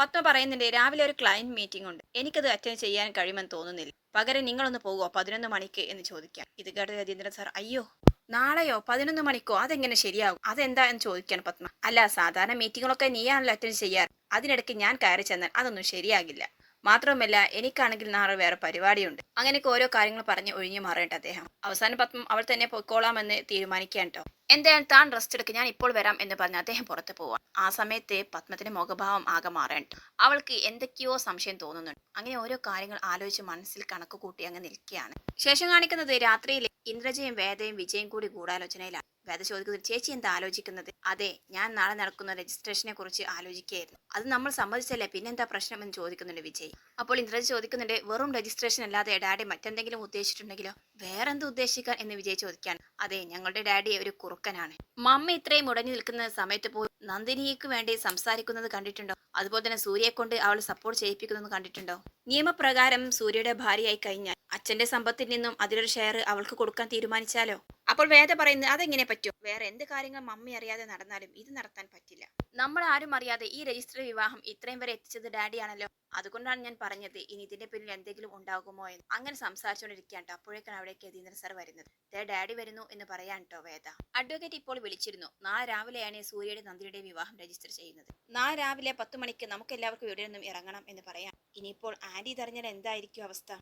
പത്മ പറയുന്നുണ്ട് രാവിലെ ഒരു ക്ലയന്റ് മീറ്റിംഗ് ഉണ്ട്. എനിക്കത് അറ്റൻഡ് ചെയ്യാൻ കഴിയുമെന്ന് തോന്നുന്നില്ല. പകരം നിങ്ങളൊന്ന് പോകുമോ പതിനൊന്ന് മണിക്ക്? എന്ന് ചോദിക്കാം. ഇത് കേട്ട രതീന്ദ്രൻ സാർ അയ്യോ നാളെയോ? പതിനൊന്ന് മണിക്കോ? അതെങ്ങനെ ശരിയാകും അതെന്താ? എന്ന് ചോദിക്കാണ് പത്മ. അല്ല സാധാരണ മീറ്റിങ്ങുകളൊക്കെ നീയാണല്ലോ അറ്റൻഡ് ചെയ്യാറ്. അതിനിടയ്ക്ക് ഞാൻ കയറി ചെന്നാൽ അതൊന്നും ശരിയാകില്ല. മാത്രവുമല്ല എനിക്കാണെങ്കിൽ നാളെ വേറെ പരിപാടിയുണ്ട്. അങ്ങനെയൊക്കെ ഓരോ കാര്യങ്ങൾ പറഞ്ഞ് ഒഴിഞ്ഞു മാറേണ്ട അദ്ദേഹം. അവസാന പത്മം അവൾ തന്നെ പൊയ്ക്കോളാമെന്ന് തീരുമാനിക്കാൻ കേട്ടോ. എന്തായാലും താൻ റെസ്റ്റ് എടുക്ക് ഞാൻ ഇപ്പോൾ വരാം എന്ന് പറഞ്ഞ് അദ്ദേഹം പുറത്ത് പോവാം ആ സമയത്ത് പത്മത്തിന്റെ മുഖഭാവം ആകെ മാറേണ്ട അവൾക്ക് എന്തൊക്കെയോ സംശയം തോന്നുന്നുണ്ട്. അങ്ങനെ ഓരോ കാര്യങ്ങൾ ആലോചിച്ച് മനസ്സിൽ കണക്ക് കൂട്ടി അങ്ങ് നിൽക്കുകയാണ്. ശേഷം കാണിക്കുന്നത് രാത്രിയിൽ ഇന്ദ്രജയും വേദയും വിജയും കൂടി ഗൂഢാലോചനയിലാണ്. വേദ ചോദിക്കുന്നത് ചേച്ചി എന്താ ആലോചിക്കുന്നത്? അതെ ഞാൻ നാളെ നടക്കുന്ന രജിസ്ട്രേഷനെ കുറിച്ച് ആലോചിക്കുകയായിരുന്നു. അത് നമ്മൾ സമ്മതിച്ചല്ലേ പിന്നെന്താ പ്രശ്നം എന്ന് ചോദിക്കുന്നുണ്ട് വിജയ്. അപ്പോൾ ഇന്ദ്രജ ചോദിക്കുന്നുണ്ട് വെറും രജിസ്ട്രേഷൻ അല്ലാതെ ഡാഡി മറ്റെന്തെങ്കിലും ഉദ്ദേശിച്ചിട്ടുണ്ടെങ്കിലോ? വേറെന്ത് ഉദ്ദേശിക്കാൻ? എന്ന് വിജയ് ചോദിക്കാൻ അതെ ഞങ്ങളുടെ ഡാഡി ഒരു കുറുക്കനാണ്. മമ്മ ഇത്രയും മുടങ്ങി നിൽക്കുന്ന സമയത്ത് പോയി നന്ദിനിക്ക് വേണ്ടി സംസാരിക്കുന്നത് കണ്ടിട്ടുണ്ടോ? അതുപോലെ തന്നെ സൂര്യയെ കൊണ്ട് അവൾ സപ്പോർട്ട് ചെയ്യിപ്പിക്കുന്നത് കണ്ടിട്ടുണ്ടോ? നിയമപ്രകാരം സൂര്യയുടെ ഭാര്യയായി കഴിഞ്ഞാൽ അച്ഛന്റെ സമ്പത്തിൽ നിന്നും അതിലൊരു ഷെയർ അവൾക്ക് കൊടുക്കാൻ തീരുമാനിച്ചാലോ? അപ്പോൾ വേദ പറയുന്നത് അതെങ്ങനെ പറ്റും? വേറെ എന്ത് കാര്യങ്ങൾ മമ്മി അറിയാതെ നടന്നാലും ഇത് നടത്താൻ പറ്റില്ല. നമ്മൾ ആരും അറിയാതെ ഈ രജിസ്റ്റർ വിവാഹം ഇത്രയും വരെ എത്തിച്ചത് ഡാഡിയാണല്ലോ. അതുകൊണ്ടാണ് ഞാൻ പറഞ്ഞത് ഇനി ഇതിന്റെ പിന്നിൽ എന്തെങ്കിലും ഉണ്ടാകുമോ എന്ന്. അങ്ങനെ സംസാരിച്ചുകൊണ്ടിരിക്കുകയാണ് അപ്പോഴേക്കാണ് അവിടേക്ക് യതീന്ദ്രൻ സർ വരുന്നത്. ദേ ഡാഡി വരുന്നു എന്ന് പറയാൻ കേട്ടോ വേദ. അഡ്വക്കേറ്റ് ഇപ്പോൾ വിളിച്ചിരുന്നു. നാളെ രാവിലെയാണ് സൂര്യയുടെ നന്ദിയുടെ വിവാഹം രജിസ്റ്റർ ചെയ്യുന്നത്. നാളെ രാവിലെ പത്ത് മണിക്ക് നമുക്ക് എല്ലാവർക്കും ഇവിടെ നിന്നും ഇറങ്ങണം എന്ന് പറയാം. ഇനിയിപ്പോൾ ആന്റി തെരഞ്ഞാൽ എന്തായിരിക്കും അവസ്ഥ?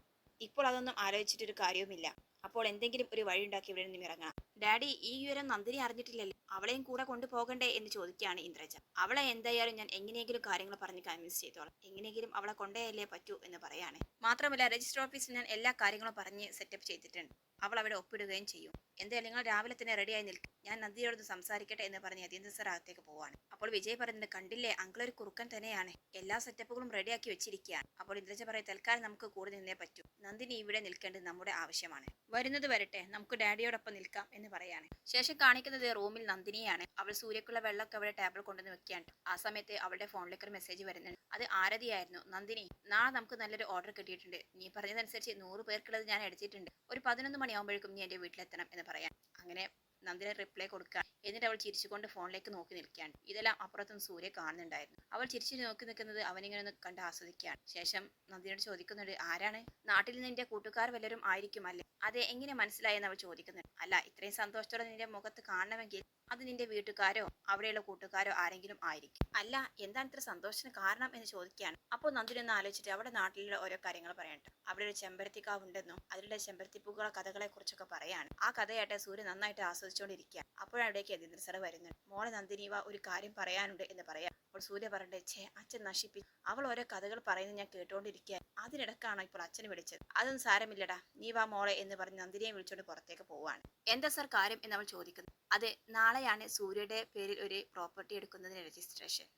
ഇപ്പോൾ അതൊന്നും ആലോചിച്ചിട്ടൊരു കാര്യവുമില്ല. അപ്പോൾ എന്തെങ്കിലും ഒരു വഴി ഉണ്ടാക്കി ഇവിടെ നിന്നും ഇറങ്ങാം ഡാഡി ഈ വിവരം നന്ദിനി അറിഞ്ഞിട്ടില്ലല്ലോ. അവളെയും കൂടെ കൊണ്ടുപോകണ്ടേ എന്ന് ചോദിക്കുകയാണ് ഇന്ദ്രജ. അവളെ എന്തായാലും ഞാൻ എങ്ങനെയെങ്കിലും കാര്യങ്ങൾ പറഞ്ഞ് കൺവിൻസ് ചെയ്തോളാം. എങ്ങനെയെങ്കിലും അവളെ കൊണ്ടേയല്ലേ പറ്റൂ എന്ന് പറയാണ്. മാത്രമല്ല രജിസ്റ്റർ ഓഫീസിൽ ഞാൻ എല്ലാ കാര്യങ്ങളും പറഞ്ഞ് സെറ്റപ്പ് ചെയ്തിട്ടുണ്ട്. അവൾ അവിടെ ഒപ്പിടുകയും ചെയ്യും. എന്തായാലും നിങ്ങൾ രാവിലെ തന്നെ റെഡിയായി നിൽക്കും. ഞാൻ നന്ദിയോട് സംസാരിക്കട്ടെ എന്ന് പറഞ്ഞ് അതീന്ദ്ര സർ അകത്തേക്ക് പോവാണ്. അപ്പോൾ വിജയ് പറയുന്നത് കണ്ടില്ലേ അങ്കിൾ ഒരു കുറുക്കൻ തന്നെയാണ്. എല്ലാ സെറ്റപ്പുകളും റെഡിയാക്കി വെച്ചിരിക്കുകയാണ്. അപ്പോൾ ഇന്ദ്രജ പറയും തൽക്കാലം നമുക്ക് കൂടെ നിന്നേ പറ്റൂ. നന്ദിനി ഇവിടെ നിൽക്കേണ്ടത് നമ്മുടെ ആവശ്യമാണ്. വരുന്നത് വരട്ടെ നമുക്ക് ഡാഡിയോടൊപ്പം നിൽക്കാം എന്ന് പറയാണ്. ശേഷം കാണിക്കുന്നത് റൂമിൽ നന്ദിനിയാണ്. അവൾ സൂര്യക്കുള്ള വെള്ളമൊക്കെ അവളുടെ ടേബിൾ കൊണ്ടുവന്ന് വെക്കുകയാണ്. ആ സമയത്ത് അവളുടെ ഫോണിലേക്ക് ഒരു മെസ്സേജ് വരുന്നുണ്ട്. അത് ആരതിയായിരുന്നു. നന്ദിനി നാളെ നമുക്ക് നല്ലൊരു ഓർഡർ കിട്ടിയിട്ടുണ്ട്. നീ പറഞ്ഞതനുസരിച്ച് നൂറ് പേർക്കുള്ളത് ഞാൻ എടുത്തിട്ടുണ്ട് ഒരു പതിനൊന്ന് മണിയാകുമ്പോഴേക്കും നീ എന്റെ വീട്ടിലെത്തണം എന്ന് പറയാം. അങ്ങനെ നന്ദിനി റിപ്ലൈ കൊടുക്കുക എന്നിട്ട് അവൾ ചിരിച്ചുകൊണ്ട് ഫോണിലേക്ക് നോക്കി നിൽക്കുകയാണ്. ഇതെല്ലാം അപ്പുറത്തും സൂര്യ കാണുന്നുണ്ടായിരുന്നു. അവൾ ചിരിച്ചു നോക്കി നിൽക്കുന്നത് അവനിങ്ങനെ ഒന്ന് കണ്ട് ആസ്വദിക്കുകയാണ്. ശേഷം നന്ദിനോട് ചോദിക്കുന്നുണ്ട് ആരാണ്? നാട്ടിൽ നിന്ന് എന്റെ കൂട്ടുകാർ വല്ലവരും ആയിരിക്കും അല്ലേ അതെ എങ്ങനെ മനസ്സിലായെന്ന് അവൾ ചോദിക്കുന്നുണ്ട് അല്ല ഇത്രയും സന്തോഷത്തോടെ നിന്റെ മുഖത്ത് കാണണമെങ്കിൽ അത് നിന്റെ വീട്ടുകാരോ അവിടെയുള്ള കൂട്ടുകാരോ ആരെങ്കിലും ആയിരിക്കും. അല്ല എന്താണ് ഇത്ര സന്തോഷത്തിന് കാരണം? എന്ന് ചോദിക്കുകയാണ്. അപ്പോൾ നന്ദിനി ഒന്ന് ആലോചിച്ചിട്ട് അവിടെ നാട്ടിലുള്ള ഓരോ കാര്യങ്ങൾ പറയട്ടെ അവിടെ ഒരു ചെമ്പരത്തിക്കാവ് ഉണ്ടെന്നും അതിലുള്ള ചെമ്പരത്തിപ്പൂക്കളെ കഥകളെ കുറിച്ചൊക്കെ പറയാണ്. ആ കഥയായിട്ട് സൂര്യ നന്നായിട്ട് ആസ്വദിച്ചുകൊണ്ടിരിക്കുക അപ്പോഴാണ് അവിടേക്ക് യതീന്ദ്ര സർ വരുന്നത്. മോളെ നന്ദിനി വാ ഒരു കാര്യം പറയാനുണ്ട് എന്ന് പറയാം. അപ്പോൾ സൂര്യ പറഞ്ഞേ ഛേ അച്ഛൻ നശിപ്പി അവൾ ഓരോ കഥകൾ പറയുന്നത് ഞാൻ കേട്ടുകൊണ്ടിരിക്കുക അതിനിടക്കാണോ ഇപ്പോൾ അച്ഛൻ വിളിച്ചത്. അതൊന്നും സാരമില്ലടാ നീ വാ മോളെ എന്ന് പറഞ്ഞ് നന്ദിനിയെ വിളിച്ചുകൊണ്ട് പുറത്തേക്ക് പോവാണ് എന്താ സാർ കാര്യം? എന്ന് അവൾ ചോദിക്കുന്നു. അതെ നാളെയാണ് സൂര്യയുടെ പേരിൽ ഒരു പ്രോപ്പർട്ടി എടുക്കുന്നതിന് രജിസ്ട്രേഷൻ.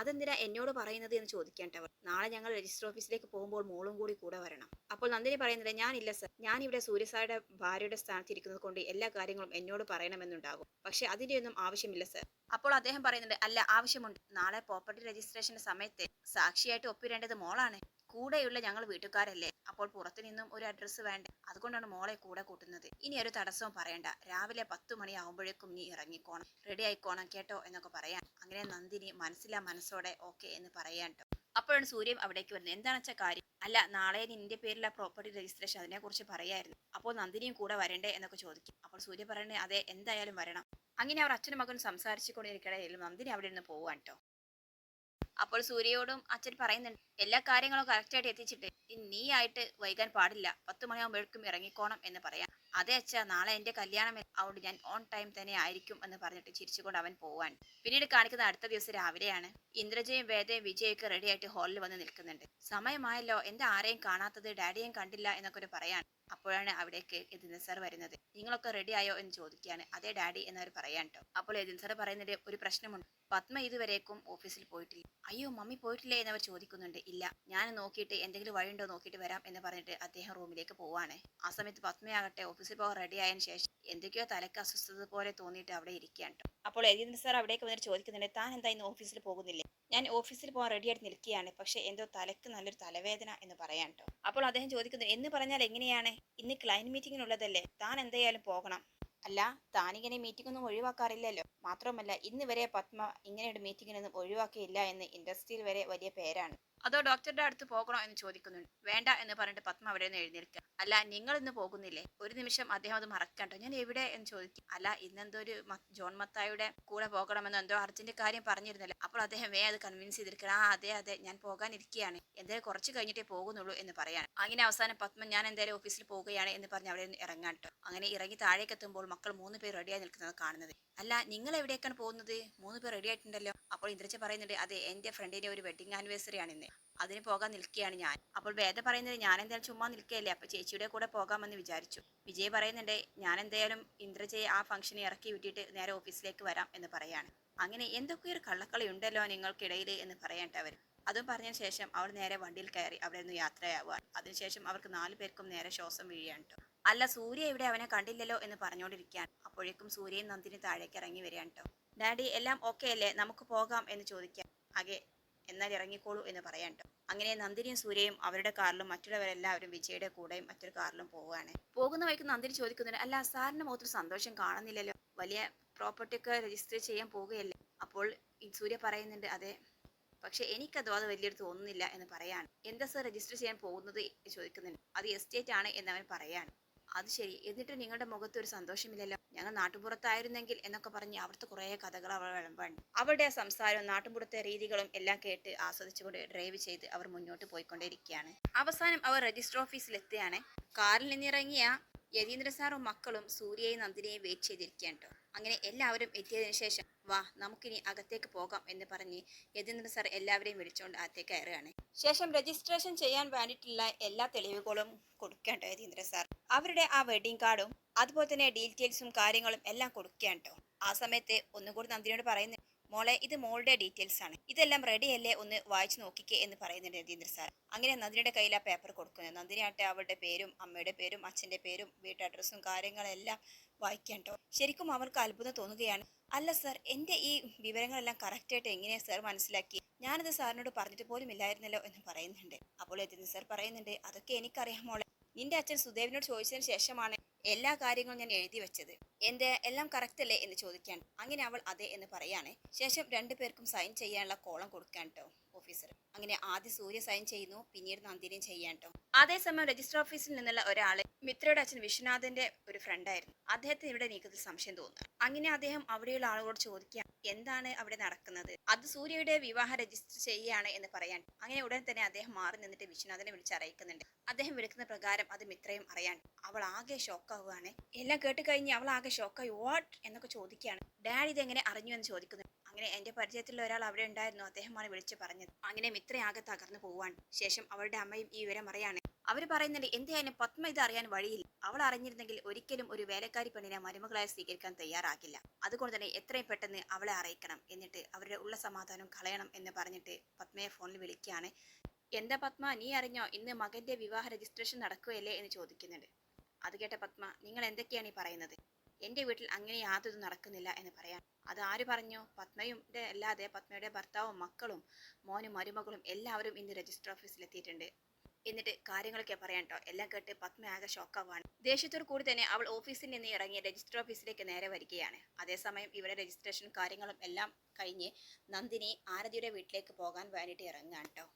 അതെന്തിനാ എന്നോട് പറയുന്നത് എന്ന് ചോദിക്കേണ്ടവർ നാളെ ഞങ്ങൾ രജിസ്റ്റർ ഓഫീസിലേക്ക് പോകുമ്പോൾ മോളും കൂടി കൂടെ വരണം. അപ്പോൾ നന്ദിനി പറയുന്നത് ഞാനില്ല സർ. ഞാൻ ഇവിടെ സൂര്യസായുടെ ഭാര്യയുടെ സ്ഥാനത്തിരിക്കുന്നത് കൊണ്ട് എല്ലാ കാര്യങ്ങളും എന്നോട് പറയണമെന്നുണ്ടാകും. പക്ഷെ അതിന്റെ ഒന്നും ആവശ്യമില്ല സർ. അപ്പോൾ അദ്ദേഹം പറയുന്നുണ്ട് അല്ല ആവശ്യമുണ്ട്. നാളെ പ്രോപ്പർട്ടി രജിസ്ട്രേഷന്റെ സമയത്ത് സാക്ഷിയായിട്ട് ഒപ്പിടേണ്ടത് മോളാണ്. കൂടെയുള്ള ഞങ്ങൾ വീട്ടുകാരല്ലേ. അപ്പോൾ പുറത്തു നിന്നും ഒരു അഡ്രസ്സ് വേണ്ട. അതുകൊണ്ടാണ് മോളെ കൂടെ കൂട്ടുന്നത്. ഇനി ഒരു തടസ്സവും പറയണ്ട. രാവിലെ പത്ത് മണിയാവുമ്പോഴേക്കും നീ ഇറങ്ങിക്കോണം. റെഡി ആയിക്കോണം കേട്ടോ എന്നൊക്കെ പറയാൻ അങ്ങനെ നന്ദിനി മനസ്സിലാ മനസ്സോടെ ഓക്കെ എന്ന് പറയാൻ അപ്പോഴാണ് സൂര്യൻ അവിടേക്ക് വരുന്നത്. എന്താണ് വെച്ചാൽ കാര്യം? അല്ല നാളെ നിന്റെ പേരിലുള്ള പ്രോപ്പർട്ടി രജിസ്ട്രേഷൻ അതിനെ കുറിച്ച് പറയായിരുന്നു. അപ്പോൾ നന്ദിനിയും കൂടെ വരണ്ടേ എന്നൊക്കെ ചോദിക്കും. അപ്പോൾ സൂര്യ പറയണേ അതെ എന്തായാലും വരണം. അങ്ങനെ അവർ അച്ഛനും മകനും സംസാരിച്ചുകൊണ്ടിരിക്കണേലും നന്ദിനി അവിടെ നിന്ന് പോവാൻ കേട്ടോ അപ്പോൾ സൂര്യയോടും അച്ഛൻ പറയുന്നുണ്ട് എല്ലാ കാര്യങ്ങളും കറക്റ്റായിട്ട് എത്തിച്ചിട്ട് നീ ആയിട്ട് വൈകാൻ പാടില്ല. പത്ത് മണിയാകുമ്പോഴേക്കും ഇറങ്ങിക്കോണം എന്ന് പറയാം അതെ അച്ഛാ നാളെ എന്റെ കല്യാണം അതുകൊണ്ട് ഞാൻ ഓൺ ടൈം തന്നെ ആയിരിക്കും എന്ന് പറഞ്ഞിട്ട് ചിരിച്ചുകൊണ്ട് അവൻ പോവാൻ. പിന്നീട് കാണിക്കുന്ന അടുത്ത ദിവസം രാവിലെയാണ് ഇന്ദ്രജയും വേദയും വിജയൊക്കെ റെഡിയായിട്ട് ഹാളിൽ വന്ന് നിൽക്കുന്നുണ്ട്. സമയമായല്ലോ എന്താ ആരെയും കാണാത്തത്? ഡാഡിയെയും കണ്ടില്ല എന്നൊക്കെ ഒരു പറയാൻ. അപ്പോഴാണ് അവിടേക്ക് എതിൻ സാർ വരുന്നത്. നിങ്ങളൊക്കെ റെഡി ആയോ എന്ന് ചോദിക്കുകയാണ്. അതേ ഡാഡി എന്നവർ പറയാൻ കേട്ടോ അപ്പോൾ എതിൻ സാർ പറയുന്നത് ഒരു പ്രശ്നമുണ്ട്. പത്മ ഇതുവരേക്കും ഓഫീസിൽ പോയിട്ടില്ല. അയ്യോ മമ്മി പോയിട്ടില്ലേ എന്നവർ ചോദിക്കുന്നുണ്ട്. ഇല്ല. ഞാൻ നോക്കിയിട്ട് എന്തെങ്കിലും വഴിയുണ്ടോ നോക്കിയിട്ട് വരാം എന്ന് പറഞ്ഞിട്ട് അദ്ദേഹം റൂമിലേക്ക് പോവാണ്. ആ സമയത്ത് പത്മയാകട്ടെ ഓഫീസിൽ പോകാൻ റെഡി ആയതിനു ശേഷം എന്തൊക്കെയോ തലക്ക് അസ്വസ്ഥത പോലെ തോന്നിയിട്ട് അവിടെ ഇരിക്കുകയാണ്. അപ്പോൾ എതിൻ സാർ അവിടേക്ക് വന്നിട്ട് ചോദിക്കുന്നുണ്ട് താൻ എന്താ ഇന്ന് ഓഫീസിൽ പോകുന്നില്ലേ? ഞാൻ ഓഫീസിൽ പോകാൻ റെഡിയായിട്ട് നിൽക്കുകയാണ്. പക്ഷേ എന്തോ തലക്ക് നല്ലൊരു തലവേദന എന്ന് പറയാൻ കേട്ടോ അപ്പോൾ അദ്ദേഹം ചോദിക്കുന്നു എന്ന് പറഞ്ഞാൽ എങ്ങനെയാണ്? ഇന്ന് ക്ലയന്റ് മീറ്റിങ്ങിനുള്ളതല്ലേ താൻ എന്തായാലും പോകണം. അല്ല താനിങ്ങനെ മീറ്റിംഗ് ഒന്നും ഒഴിവാക്കാറില്ലല്ലോ. മാത്രമല്ല ഇന്ന് വരെ പത്മ ഇങ്ങനെ ഒരു മീറ്റിങ്ങിനൊന്നും ഒഴിവാക്കിയില്ല എന്ന് ഇൻഡസ്ട്രിയിൽ വരെ വലിയ പേരാണ്. അതോ ഡോക്ടറുടെ അടുത്ത് പോകണോ എന്ന് ചോദിക്കുന്നുണ്ട്. വേണ്ട എന്ന് പറഞ്ഞിട്ട് പത്മ അവിടെ നിന്ന് എഴുന്നേൽക്കുക. അല്ല നിങ്ങൾ ഇന്ന് പോകുന്നില്ലേ? ഒരു നിമിഷം അദ്ദേഹം അത് മറക്കണ്ടോ? ഞാൻ എവിടെ എന്ന് ചോദിക്കും. അല്ല ഇന്നെന്തോ ഒരു ജോൺ മത്തായുടെ കൂടെ പോകണമെന്നോ എന്തോ അർജന്റ് കാര്യം പറഞ്ഞിരുന്നല്ലോ. അപ്പോൾ അദ്ദേഹം വേ അത് കൺവിൻസ് ചെയ്തിരിക്കണം. ആ അതെ അതെ ഞാൻ പോകാനിരിക്കുകയാണ്. എന്തായാലും കുറച്ച് കഴിഞ്ഞിട്ടേ പോകുന്നുള്ളൂ എന്ന് പറയാണ്. അങ്ങനെ അവസാനം പത്മ ഞാൻ എന്തായാലും ഓഫീസിൽ പോവുകയാണ് എന്ന് പറഞ്ഞ് അവിടെ നിന്ന് ഇറങ്ങാൻ കേട്ടോ. അങ്ങനെ ഇറങ്ങി താഴേക്കെത്തുമ്പോൾ മക്കൾ മൂന്ന് പേർ റെഡിയായി നിൽക്കുന്നത് കാണുന്നത്. അല്ല നിങ്ങൾ എവിടേക്കാണ് പോകുന്നത്? മൂന്ന് പേർ റെഡി ആയിട്ടുണ്ടല്ലോ. അപ്പോൾ ഇന്ദ്രച്ച പറയുന്നുണ്ട് അതെ എന്റെ ഫ്രണ്ടിന്റെ ഒരു വെഡിങ് ആനിവേഴ്സറി ആണ് ഇന്ന്. അതിന് പോകാൻ നിൽക്കുകയാണ് ഞാൻ. അപ്പോൾ വേദ പറയുന്നത് ഞാൻ എന്തായാലും ചുമ്മാ നിൽക്കുകയല്ലേ? അപ്പൊ ചേച്ചിയുടെ കൂടെ പോകാമെന്ന് വിചാരിച്ചു. വിജയ് പറയുന്നുണ്ട് ഞാൻ എന്തായാലും ഇന്ദ്രജയെ ആ ഫംഗ്ഷനെ ഇറക്കി വിട്ടിട്ട് നേരെ ഓഫീസിലേക്ക് വരാം എന്ന് പറയാണ്. അങ്ങനെ എന്തൊക്കെ ഒരു കള്ളക്കളി ഉണ്ടല്ലോ നിങ്ങൾക്കിടയിൽ എന്ന് പറയട്ടെ അവർ അതും പറഞ്ഞ ശേഷം അവൾ നേരെ വണ്ടിയിൽ കയറി അവിടെ നിന്ന് യാത്രയാവുക അതിനുശേഷം അവർക്ക് നാലു പേർക്കും നേരെ ശ്വാസം വീഴുകയാണ്. അല്ല സൂര്യ ഇവിടെ അവനെ കണ്ടില്ലല്ലോ എന്ന് പറഞ്ഞുകൊണ്ടിരിക്കുകയാണ്. അപ്പോഴേക്കും സൂര്യൻ നന്ദിനി താഴേക്ക് ഇറങ്ങി വരികയാണ് കേട്ടോ ഡാഡി എല്ലാം ഓക്കെ അല്ലേ? നമുക്ക് പോകാം എന്ന് ചോദിക്കാം. ആകെ എന്നാൽ ഇറങ്ങിക്കോളൂ എന്ന് പറയാൻ കേട്ടോ അങ്ങനെ നന്ദിനിയും സൂര്യയും അവരുടെ കാറിലും മറ്റുള്ളവരെല്ലാവരും വിജയുടെ കൂടെയും മറ്റൊരു കാറിലും പോവുകയാണ്. പോകുന്ന വഴിക്ക് നന്ദിനി ചോദിക്കുന്നുണ്ട് അല്ല സാറിന്റെ മുഖത്തൊരു സന്തോഷം കാണുന്നില്ലല്ലോ? വലിയ പ്രോപ്പർട്ടി ഒക്കെ രജിസ്റ്റർ ചെയ്യാൻ പോവുകയല്ലേ? അപ്പോൾ സൂര്യ പറയുന്നുണ്ട് അതെ പക്ഷെ എനിക്കതോ അത് വലിയൊരു തോന്നുന്നില്ല എന്ന് പറയാണ്. എന്താ സർ രജിസ്റ്റർ ചെയ്യാൻ പോകുന്നത്? ചോദിക്കുന്നുണ്ട്. അത് എസ്റ്റേറ്റ് ആണ് എന്ന് അവൻ പറയാണ്. അത് ശരി. എന്നിട്ട് നിങ്ങളുടെ മുഖത്ത് ഒരു സന്തോഷമില്ലല്ലോ? ഞങ്ങൾ നാട്ടുപുറത്തായിരുന്നെങ്കിൽ എന്നൊക്കെ പറഞ്ഞ് അവിടുത്തെ കുറേ കഥകൾ അവൾ വിളമ്പാണ് അവരുടെ ആ സംസാരവും നാട്ടുപുറത്തെ രീതികളും എല്ലാം കേട്ട് ആസ്വദിച്ചുകൊണ്ട് ഡ്രൈവ് ചെയ്ത് അവർ മുന്നോട്ട് പോയിക്കൊണ്ടേയിരിക്കുകയാണ് അവസാനം അവർ രജിസ്റ്റർ ഓഫീസിൽ എത്തുകയാണ് കാറിൽ നിന്നിറങ്ങിയ യതീന്ദ്ര സാറും മക്കളും സൂര്യയെയും നന്ദിനെയും വെയിറ്റ് ചെയ്തിരിക്കുകയാണ് കേട്ടോ. അങ്ങനെ എല്ലാവരും എത്തിയതിനു ശേഷം വാ നമുക്കിനി അകത്തേക്ക് പോകാം എന്ന് പറഞ്ഞ് യതീന്ദ്രൻ സാർ എല്ലാവരെയും വിളിച്ചുകൊണ്ട് അകത്തേക്ക് കയറുകയാണ്. ശേഷം രജിസ്ട്രേഷൻ ചെയ്യാൻ വേണ്ടിയിട്ടുള്ള എല്ലാ തെളിവുകളും കൊടുക്കേണ്ട യതീന്ദ്രൻ സാർ അവരുടെ ആ വെഡിങ് കാർഡും അതുപോലെ തന്നെ ഡീറ്റെയിൽസും കാര്യങ്ങളും എല്ലാം കൊടുക്കുകയാണ് കേട്ടോ ആ സമയത്ത് ഒന്നുകൂടി നന്ദിനോട് പറയുന്നു മോളെ ഇത് മോളുടെ ഡീറ്റെയിൽസ് ആണ്. ഇതെല്ലാം റെഡി അല്ലേ? ഒന്ന് വായിച്ചു നോക്കിക്കേ എന്ന് പറയുന്നുണ്ട് രതീന്ദ്ര സാർ അങ്ങനെ നന്ദിനിയുടെ കയ്യിൽ ആ പേപ്പർ കൊടുക്കുന്നു. നന്ദിനി ആട്ടെ അവളുടെ പേരും അമ്മയുടെ പേരും അച്ഛന്റെ പേരും വീട്ട് അഡ്രസ്സും കാര്യങ്ങളെല്ലാം വായിക്കാൻ ശരിക്കും അവർക്ക് അത്ഭുതം തോന്നുകയാണ്. അല്ല സർ എന്റെ ഈ വിവരങ്ങളെല്ലാം കറക്റ്റായിട്ട് എങ്ങനെയാണ് സർ മനസ്സിലാക്കി ഞാനത് സാറിനോട് പറഞ്ഞിട്ട് പോലും ഇല്ലായിരുന്നല്ലോ എന്ന് പറയുന്നുണ്ട്. അപ്പോൾ രതീന്ദ്ര സാർ പറയുന്നുണ്ട് അതൊക്കെ എനിക്കറിയാം മോളെ. നിന്റെ അച്ഛൻ സുദേവിനോട് ചോദിച്ചതിന് ശേഷമാണ് എല്ലാ കാര്യങ്ങളും ഞാൻ എഴുതി വെച്ചത്. എന്റെ എല്ലാം കറക്റ്റ് അല്ലേ എന്ന് ചോദിക്കാൻ അങ്ങനെ അവൾ അതെ എന്ന് പറയാണേ. ശേഷം രണ്ടുപേർക്കും സൈൻ ചെയ്യാനുള്ള കോളം കൊടുക്കാൻ കേട്ടോ ഓഫീസർ അങ്ങനെ ആദ്യം സൂര്യ സൈൻ ചെയ്യുന്നു പിന്നീട് നന്ദിനിയും ചെയ്യാൻ കേട്ടോ അതേസമയം രജിസ്റ്റർ ഓഫീസിൽ നിന്നുള്ള ഒരാളെ മിത്രയുടെ അച്ഛൻ വിശ്വനാഥന്റെ ഒരു ഫ്രണ്ടായിരുന്നു അദ്ദേഹത്തിന് ഇവിടെ നീക്കത്തിൽ സംശയം തോന്നുന്നു. അങ്ങനെ അദ്ദേഹം അവിടെയുള്ള ആളുകളോട് ചോദിക്കുക എന്താണ് അവിടെ നടക്കുന്നത്? അത് സൂര്യയുടെ വിവാഹം രജിസ്റ്റർ ചെയ്യുകയാണ് എന്ന് പറയാൻ. അങ്ങനെ ഉടൻ തന്നെ അദ്ദേഹം മാറി നിന്നിട്ട് വിശ്വനാഥനെ വിളിച്ച് അറിയിക്കുന്നുണ്ട്. അദ്ദേഹം വിളിക്കുന്ന പ്രകാരം അത് മിത്രയും അറിയാൻ. അവൾ ആകെ ഷോക്കാവുകയാണ് എല്ലാം കേട്ട് കഴിഞ്ഞ് അവൾ ആകെ ഷോക്കായി. വാട്ട്? എന്നൊക്കെ ചോദിക്കുകയാണ്. ഡാഡി ഇതെങ്ങനെ അറിഞ്ഞു എന്ന് ചോദിക്കുന്നു. അങ്ങനെ എന്റെ പരിചയത്തിലുള്ള ഒരാൾ അവിടെ ഉണ്ടായിരുന്നു. അദ്ദേഹമാണ് വിളിച്ചു പറഞ്ഞത്. അങ്ങനെ മിത്ര ആകെ തകർന്നു പോവാണ് ശേഷം അവളുടെ അമ്മയും ഈ വിവരം അറിയാണ്. അവർ പറയുന്നുണ്ട് എന്തായാലും പത്മ ഇത് അറിയാൻ വഴിയില്ല? അവൾ അറിഞ്ഞിരുന്നെങ്കിൽ ഒരിക്കലും ഒരു വേലക്കാരി പെണ്ണിനെ മരുമകളായി സ്വീകരിക്കാൻ തയ്യാറാകില്ല. അതുകൊണ്ട് തന്നെ എത്രയും പെട്ടെന്ന് അവളെ അറിയിക്കണം. എന്നിട്ട് അവരുടെ ഉള്ള സമാധാനം കളയണം എന്ന് പറഞ്ഞിട്ട് പത്മയെ ഫോണിൽ വിളിക്കുകയാണ്. എന്താ പത്മ? നീ അറിഞ്ഞോ? ഇന്ന് മകന്റെ വിവാഹ രജിസ്ട്രേഷൻ നടക്കുകയല്ലേ? എന്ന് ചോദിക്കുന്നുണ്ട്. അത് കേട്ട പത്മ നിങ്ങൾ എന്തൊക്കെയാണ് ഈ പറയുന്നത്? എന്റെ വീട്ടിൽ അങ്ങനെ യാതൊന്നും നടക്കുന്നില്ല എന്ന് പറയാം അത് ആര് പറഞ്ഞു? പത്മയും അല്ലാതെ പത്മയുടെ ഭർത്താവും മക്കളും മോനും മരുമകളും എല്ലാവരും ഇന്ന് രജിസ്റ്റർ ഓഫീസിൽ എത്തിയിട്ടുണ്ട്. എന്നിട്ട് കാര്യങ്ങളൊക്കെ പറയാം കേട്ടോ എല്ലാം കേട്ട് പത്മ ആകെ ഷോക്കാവാണ് ദേഷ്യത്തോട് കൂടി തന്നെ അവൾ ഓഫീസിൽ നിന്ന് ഇറങ്ങി രജിസ്റ്റർ ഓഫീസിലേക്ക് നേരെ വരികയാണ്. അതേസമയം ഇവിടെ രജിസ്ട്രേഷൻ കാര്യങ്ങളും എല്ലാം കഴിഞ്ഞ് നന്ദിനി ആരതിയുടെ വീട്ടിലേക്ക് പോകാൻ വേണ്ടിയിട്ട് ഇറങ്ങുകയാണ് കേട്ടോ